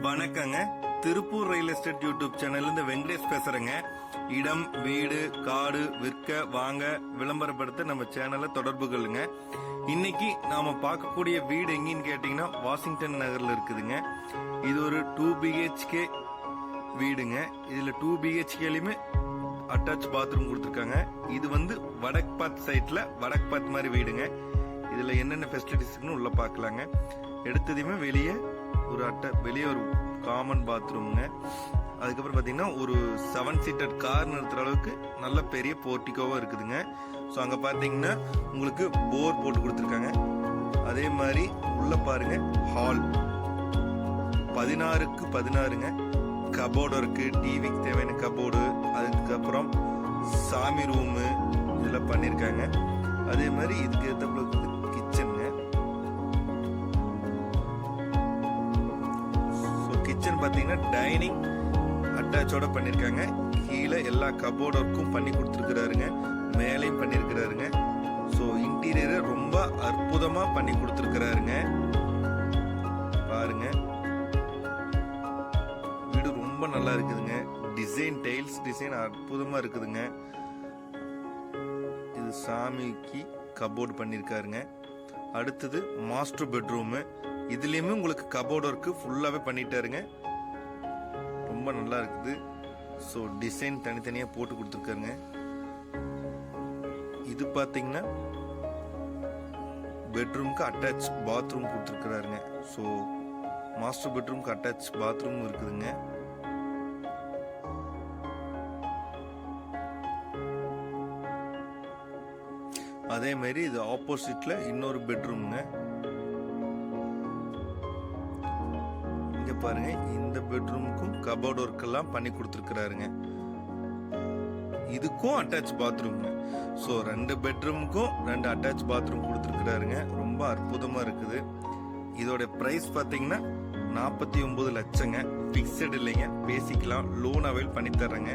வணக்கங்க. Tiruppur real estate YouTube சேனல்ல இருந்து வெங்கடேஷ் பேசுறேங்க. இடம் வீடு காடு விற்க வாங்க விளம்பரப்படுத்த நம்ம சேனலை தொடர்பு கொள்ளுங்க. இன்னைக்கு நாம பார்க்கக்கூடிய வீடு எங்கேன்னு கேட்டீங்கன்னா வாஷிங்டன் நகர்ல இருக்குதுங்க. இது ஒரு டூ பிஹெச்கே வீடுங்க. இதுல டூ பிஹெச்கேலையுமே அட்டாச் பாத்ரூம் கொடுத்துருக்காங்க. இது வந்து வடக் பாத் சைட்ல வடக் பாத் மாதிரி வீடுங்க. இதுல என்னென்ன ஃபெசிலிட்டிஸ்னு உள்ள பார்க்கலாங்க. எடுத்ததையுமே வெளியே ஒரு அட்டை வெளியே ஒரு காமன் பாத்ரூம்ங்க அதுக்கப்புறம் பார்த்தீங்கன்னா ஒரு செவன் சீட்டட் கார் நிறுத்துற அளவுக்கு நல்ல பெரிய போர்ட்டிக்கோவாக இருக்குதுங்க. ஸோ அங்கே பார்த்தீங்கன்னா உங்களுக்கு போர் போட்டு கொடுத்துருக்காங்க. அதே மாதிரி உள்ளே பாருங்கள் ஹால் பதினாறுக்கு பதினாறுங்க. கபோர்டு இருக்குது டிவிக்கு தேவையான கபோர்டு அதுக்கப்புறம் சாமி ரூமு இதெல்லாம் பண்ணியிருக்காங்க அதே மாதிரி இதுக்கு ஏற்றப்பல கிச்சன் பார்த்தீங்கன்னா டைனிங் அட்டாச்சோட பண்ணியிருக்காங்க கீழே எல்லா கபோர்ட் ஒர்க்கும் பண்ணி கொடுத்துருக்குறாருங்க. மேலேயும் பண்ணியிருக்கிறாருங்க ஸோ இன்டீரியரை ரொம்ப அற்புதமாக பண்ணி கொடுத்துருக்குறாருங்க. பாருங்க. வீடு ரொம்ப நல்லா இருக்குதுங்க. டிசைன் டைல்ஸ் டிசைன் அற்புதமா இருக்குதுங்க. இது சாமிக்கு கபோர்டு பண்ணியிருக்காருங்க அடுத்தது மாஸ்டர் பெட்ரூமு இதுலேயுமே உங்களுக்கு கபோர்டு ஒர்க்கு ஃபுல்லாகவே பண்ணிட்டாருங்க. ரொம்ப நல்லா இருக்குது. ஸோ டிசைன் தனித்தனியாக போட்டு கொடுத்துருக்காருங்க. இது பார்த்தீங்கன்னா பெட்ரூம்க்கு அட்டாச் பாத்ரூம் கொடுத்துருக்குறாருங்க. ஸோ மாஸ்டர் பெட்ரூம்க்கு அட்டாச் பாத்ரூம் இருக்குதுங்க. அதே மாதிரி இது ஆப்போசிட்டில் இன்னொரு பெட்ரூம்ங்க இங்கே பாருங்க இந்த பெட்ரூமுக்கும் கபோர்ட் ஒர்க்கெல்லாம் பண்ணி கொடுத்துருக்குறாருங்க. இதுக்கும் அட்டாச் பாத்ரூம்ங்க ஸோ ரெண்டு பெட்ரூமுக்கும் ரெண்டு அட்டாச் பாத்ரூம் கொடுத்துருக்குறாருங்க. ரொம்ப அற்புதமாக இருக்குது. இதோட ப்ரைஸ் பார்த்தீங்கன்னா நாற்பத்தி ஒம்பது லட்சங்க. ஃபிக்ஸட் இல்லைங்க. பேசிக்கலாம் லோன் அவைல் பண்ணி தர்றேங்க.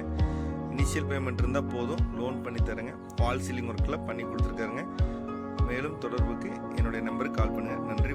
இனிஷியல் பேமெண்ட் இருந்தால் போதும் லோன் பண்ணி தரேங்க ஃபால் சீலிங் ஒர்க்கில் பண்ணி கொடுத்துருக்காருங்க. மேலும் தொடர்புக்கு என்னுடைய நம்பருக்கு கால் பண்ணுங்க. நன்றி.